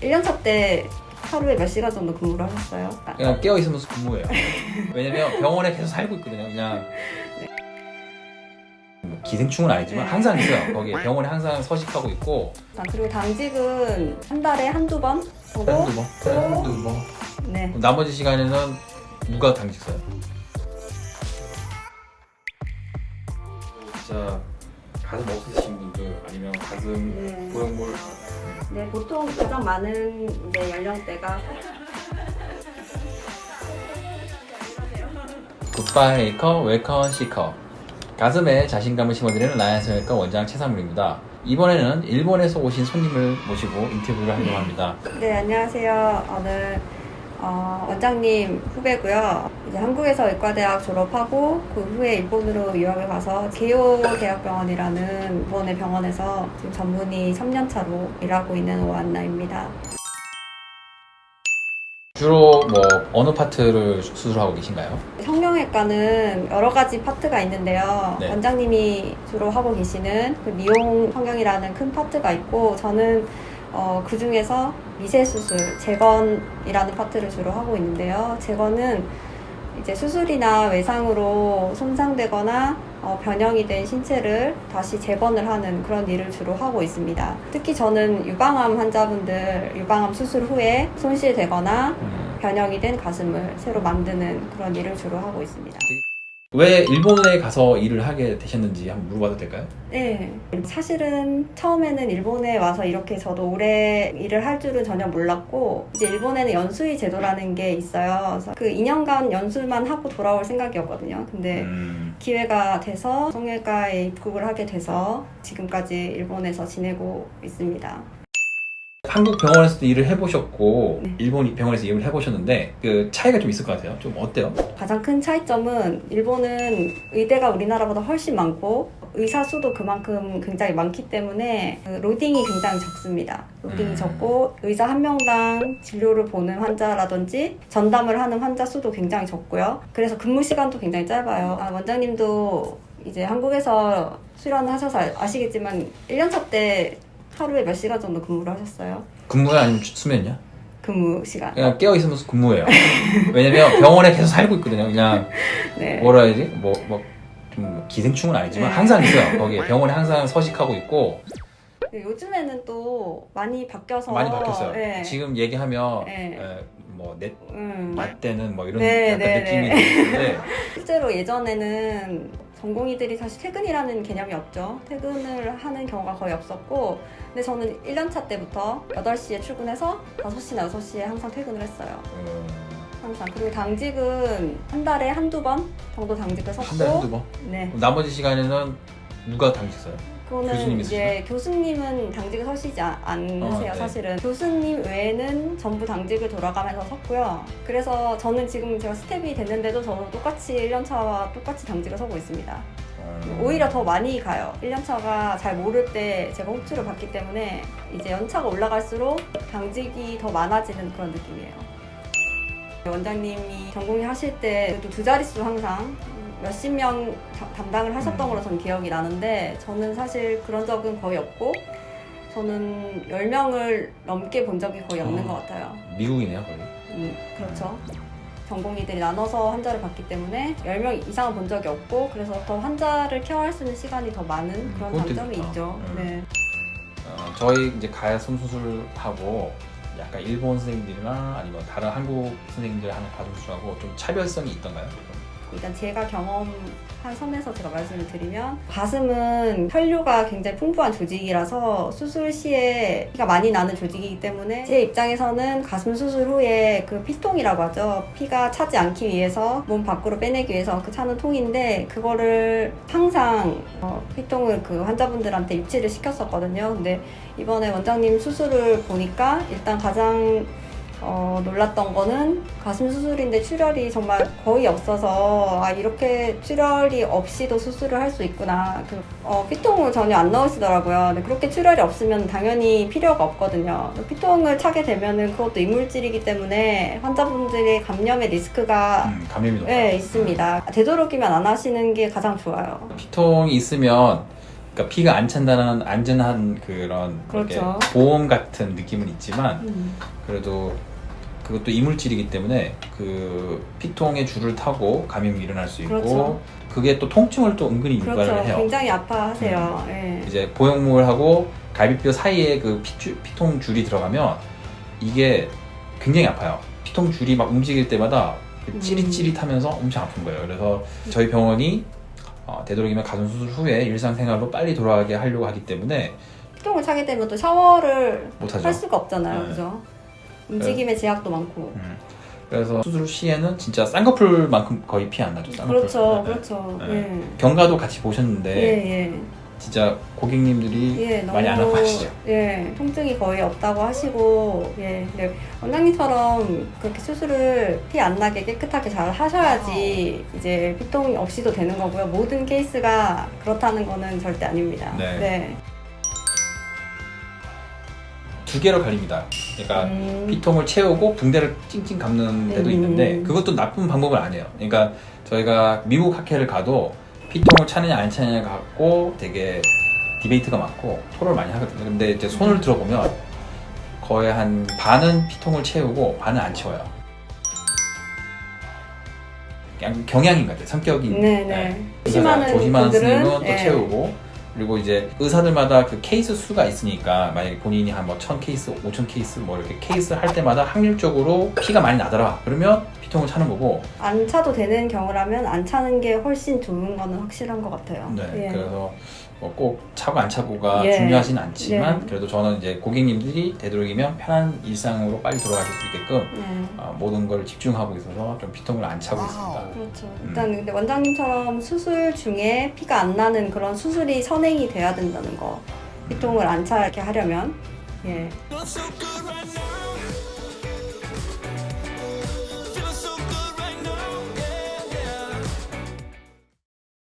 1년차 때 하루에 몇 시간 정도 근무를 하셨어요? 아, 그냥 깨어 있으면서 근무해요. 왜냐면 병원에 계속 살고 있거든요. 그냥 뭐 기생충은 아니지만 네. 항상 있어요. 거기 병원에 항상 서식하고 있고 아, 그리고 당직은 한 달에 한두 번 정도? 한두 번, 네, 한두 번. 네. 나머지 시간에는 누가 당직 써요? 진짜 가슴 없으신 분들 아니면 가슴 네. 보형물 네, 보통 가장 많은 네, 연령대가 굿바이 메이커 웰컴 시커 가슴에 자신감을 심어드리는 라이언스 웰컴 원장 최상물입니다. 이번에는 일본에서 오신 손님을 모시고 인터뷰를 하려고 합니다. 네, 안녕하세요. 오늘 어, 원장님 후배고요. 이제 한국에서 의과대학 졸업하고 그 후에 일본으로 유학을 가서 게오 대학병원이라는 일본의 병원에서 지금 전문의 3년 차로 일하고 있는 오안나입니다. 주로 뭐 어느 파트를 수술하고 계신가요? 성형외과는 여러 가지 파트가 있는데요. 네. 원장님이 주로 하고 계시는 그 미용 성형이라는 큰 파트가 있고 저는 어, 그 중에서 미세 수술, 재건이라는 파트를 주로 하고 있는데요. 재건은 이제 수술이나 외상으로 손상되거나 어, 변형이 된 신체를 다시 재건을 하는 그런 일을 주로 하고 있습니다. 특히 저는 유방암 환자분들 유방암 수술 후에 손실되거나 음, 변형이 된 가슴을 새로 만드는 그런 일을 주로 하고 있습니다. 왜 일본에 가서 일을 하게 되셨는지 한번 물어봐도 될까요? 네. 사실은 처음에는 일본에 와서 이렇게 저도 오래 일을 할 줄은 전혀 몰랐고, 이제 일본에는 연수의 제도라는 게 있어요. 그래서 그 2년간 연수만 하고 돌아올 생각이었거든요. 근데 음, 기회가 돼서 성형외과에 입국을 하게 돼서 지금까지 일본에서 지내고 있습니다. 한국 병원에서도 일을 해보셨고 네. 일본 병원에서 일을 해보셨는데 그 차이가 좀 있을 것 같아요. 좀 어때요? 가장 큰 차이점은 일본은 의대가 우리나라보다 훨씬 많고 의사 수도 그만큼 굉장히 많기 때문에 그 로딩이 굉장히 적습니다. 로딩이 음. 적고 의사 한 명당 진료를 보는 환자라든지 전담을 하는 환자 수도 굉장히 적고요. 그래서 근무 시간도 굉장히 짧아요. 아, 원장님도 이제 한국에서 수련하셔서 아시겠지만 1년차 때 하루에 몇 시간 정도 근무를 하셨어요? 근무야 아니면 수면이야? 근무 시간. 그냥 깨어 있으면서 근무해요. 왜냐면 병원에 계속 살고 있거든요. 그냥 네. 뭐라 해야지? 뭐뭐좀 기생충은 아니지만 네. 항상 있어요. 거기 병원에 항상 서식하고 있고 네, 요즘에는 또 많이 바뀌어서 많이 바뀌었어요. 네. 지금 얘기하면 네. 뭐내 음. 맞대는 뭐 이런 네, 약간 네, 느낌이 네. 드는데 실제로 예전에는 전공의들이 사실 퇴근이라는 개념이 없죠. 퇴근을 하는 경우가 거의 없었고 근데 저는 1년차 때부터 8시에 출근해서 5시나 6시에 항상 퇴근을 했어요. 음, 항상. 그리고 당직은 한 달에 한두 번 정도 당직을 섰고 한 달에 한두 번. 네. 나머지 시간에는 누가 당직 써요? 그거는 교수님 이제 교수님은 당직을 서시지 않- 않으세요, 어, 네. 사실은. 교수님 외에는 전부 당직을 돌아가면서 섰고요. 그래서 저는 지금 제가 스텝이 됐는데도 저는 똑같이 1년차와 똑같이 당직을 서고 있습니다. 음, 오히려 더 많이 가요. 1년차가 잘 모를 때 제가 호출을 받기 때문에 이제 연차가 올라갈수록 당직이 더 많아지는 그런 느낌이에요. 원장님이 전공의 하실 때두 자릿수 항상 몇십 명 다- 담당을 하셨던 음. 걸로 저는 기억이 나는데 저는 사실 그런 적은 거의 없고 저는 10명을 넘게 본 적이 거의 없는 어. 것 같아요. 미국이네요 거의. 음, 그렇죠. 전공의들이 나눠서 환자를 받기 때문에 10명 이상은 본 적이 없고 그래서 더 환자를 케어할 수 있는 시간이 더 많은 음, 그런 장점이. 있죠. 음. 네. 어, 저희 이제 가슴 수술하고 약간 일본 선생님들이나 아니면 다른 한국 선생님들 하는 가슴 수술하고 좀 차별성이 있던가요? 일단 제가 경험한 선에서 제가 말씀을 드리면 가슴은 혈류가 굉장히 풍부한 조직이라서 수술 시에 피가 많이 나는 조직이기 때문에 제 입장에서는 가슴 수술 후에 그 피통이라고 하죠. 피가 차지 않기 위해서 몸 밖으로 빼내기 위해서 그 차는 통인데 그거를 항상 어, 피통을 그 환자분들한테 유치를 시켰었거든요. 근데 이번에 원장님 수술을 보니까 일단 가장 어, 놀랐던 거는 가슴 수술인데 출혈이 정말 거의 없어서 아 이렇게 출혈이 없이도 수술을 할 수 있구나. 그, 어, 피통을 전혀 안 넣으시더라고요. 근데 그렇게 출혈이 없으면 당연히 필요가 없거든요. 피통을 차게 되면은 그것도 이물질이기 때문에 환자분들의 감염의 리스크가 음, 감염이 높아요. 네, 있습니다. 되도록이면 안 하시는 게 가장 좋아요. 피통이 있으면 그러니까 피가 안 찬다는 안전한 그런 그렇죠. 보험 같은 느낌은 있지만 음. 그래도 그것도 이물질이기 때문에 그 피통의 줄을 타고 감염이 일어날 수 있고 그렇죠. 그게 또 통증을 또 은근히 유발을 그렇죠. 해요. 음. 굉장히 아파하세요. 예. 이제 보형물하고 갈비뼈 사이에 그 피줄, 피통 줄이 들어가면 이게 굉장히 아파요. 피통 줄이 막 움직일 때마다 그 음. 찌릿찌릿하면서 엄청 아픈 거예요. 그래서 저희 병원이 어, 되도록이면 가슴 수술 후에 일상생활로 빨리 돌아가게 하려고 하기 때문에 피통을 차게 되면 또 샤워를 못하죠. 할 수가 없잖아요. 네. 그죠? 움직임의 제약도 많고. 음. 그래서 수술 시에는 진짜 쌍꺼풀만큼 거의 피 안 나죠. 쌍꺼풀. 그렇죠. 네. 그렇죠. 네. 예. 경과도 같이 보셨는데 예, 예. 진짜 고객님들이 예, 너무 많이 안 아파하시죠? 예, 통증이 거의 없다고 하시고 예, 근데 원장님처럼 그렇게 수술을 피 안 나게 깨끗하게 잘 하셔야지 이제 피통이 없이도 되는 거고요. 모든 케이스가 그렇다는 거는 절대 아닙니다. 네. 두 개로 갈립니다. 그러니까 음, 피통을 채우고 붕대를 찡찡 감는 데도 음. 있는데 그것도 나쁜 방법은 아니에요. 그러니까 저희가 미국 학회를 가도 피통을 차느냐 안 차느냐 갖고 되게 디베이트가 많고 토론을 많이 하거든요. 근데 이제 손을 들어보면 거의 한 반은 피통을 채우고 반은 안 채워요. 그냥 경향인 것 같아요. 성격이. 네, 네. 의사가 조심하는 조심하는 분들은 스님은 또 예. 채우고 그리고 이제 의사들마다 그 케이스 수가 있으니까 만약에 본인이 한뭐천 케이스, 오천 케이스 뭐 이렇게 케이스 할 때마다 확률적으로 피가 많이 나더라. 그러면 피통을 차는 거고. 안 차도 되는 경우라면 안 차는 게 훨씬 좋은 거는 확실한 것 같아요. 네. 예. 그래서 뭐 꼭 차고 안 차고가 예. 중요하진 않지만 네. 그래도 저는 이제 고객님들이 되도록이면 편한 일상으로 빨리 돌아가실 수 있게끔 네. 어, 모든 걸 집중하고 있어서 좀 피통을 안 차고 있습니다. 그렇죠. 음. 일단 근데 원장님처럼 수술 중에 피가 안 나는 그런 수술이 선행이 돼야 된다는 거. 피통을 안 차게 하려면 예.